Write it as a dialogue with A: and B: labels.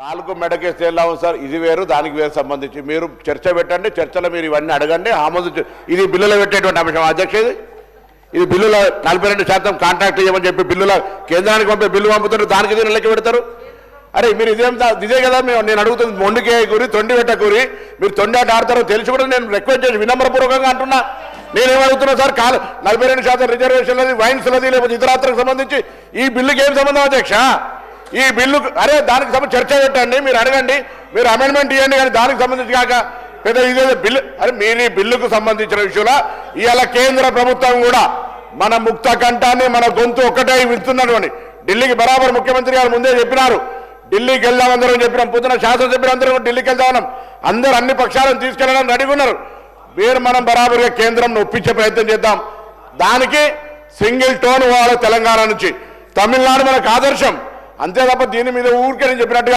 A: కాలుకు మెడకేస్తే ఎలా ఉంది సార్? ఇది వేరు దానికి వేరు సంబంధించి. మీరు చర్చ పెట్టండి చర్చలో మీరు ఇవన్నీ అడగండి. ఆమోదించు ఇది బిల్లులో పెట్టేటువంటి అంశం. అధ్యక్ష ఇది? ఇది బిల్లులో నలభై రెండు శాతం కాంట్రాక్ట్ ఇవ్వమని చెప్పి బిల్లుల కేంద్రానికి పంపే బిల్లు పంపుతారు దానికి దీన్ని లెక్క పెడతారు? అరే మీరు ఇదేం ఇదే కదా మేము నేను అడుగుతుంది మొండికే కూరి తొండి పెట్టకూరి మీరు తొండి ఆట ఆడతారో తెలిసి కూడా నేను రిక్వెస్ట్ చేసి వినమ్రపూర్వకంగా అంటున్నా. నేనేం అడుగుతున్నా సార్? కాలు నలభై రెండు శాతం రిజర్వేషన్లది వైన్స్లది లేకపోతే ఇతరాత్రకు సంబంధించి ఈ బిల్లుకి ఏం సంబంధం అధ్యక్ష? ఈ బిల్లు అరే దానికి సంబంధించి చర్చ పెట్టండి మీరు అడగండి మీరు అమెండ్మెంట్ ఇవ్వండి కానీ దానికి సంబంధించి కాక పెద్ద ఇదే బిల్లు అరే మీరు ఈ బిల్లుకు సంబంధించిన విషయంలో ఇవాళ కేంద్ర ప్రభుత్వం కూడా మన ముక్త కంఠాన్ని మన గొంతు ఒక్కటే వింటున్నటువంటి ఢిల్లీకి బరాబర్ ముఖ్యమంత్రి గారు ముందే చెప్పినారు. ఢిల్లీకి వెళ్దాం అందరం చెప్పినాం. పొద్దున శాసనసభ్యులు అందరం ఢిల్లీకి వెళ్దాం అందరూ అన్ని పక్షాలను తీసుకెళ్ళడానికి రెడీగా ఉన్నారు. మీరు మనం బరాబర్గా కేంద్రం ఒప్పించే ప్రయత్నం చేద్దాం. దానికి సింగిల్ టోన్ పోవాలి తెలంగాణ నుంచి. తమిళనాడు మనకు ఆదర్శం. అంతే తప్ప దీని మీద ఊరికే నేను చెప్పినట్టుగా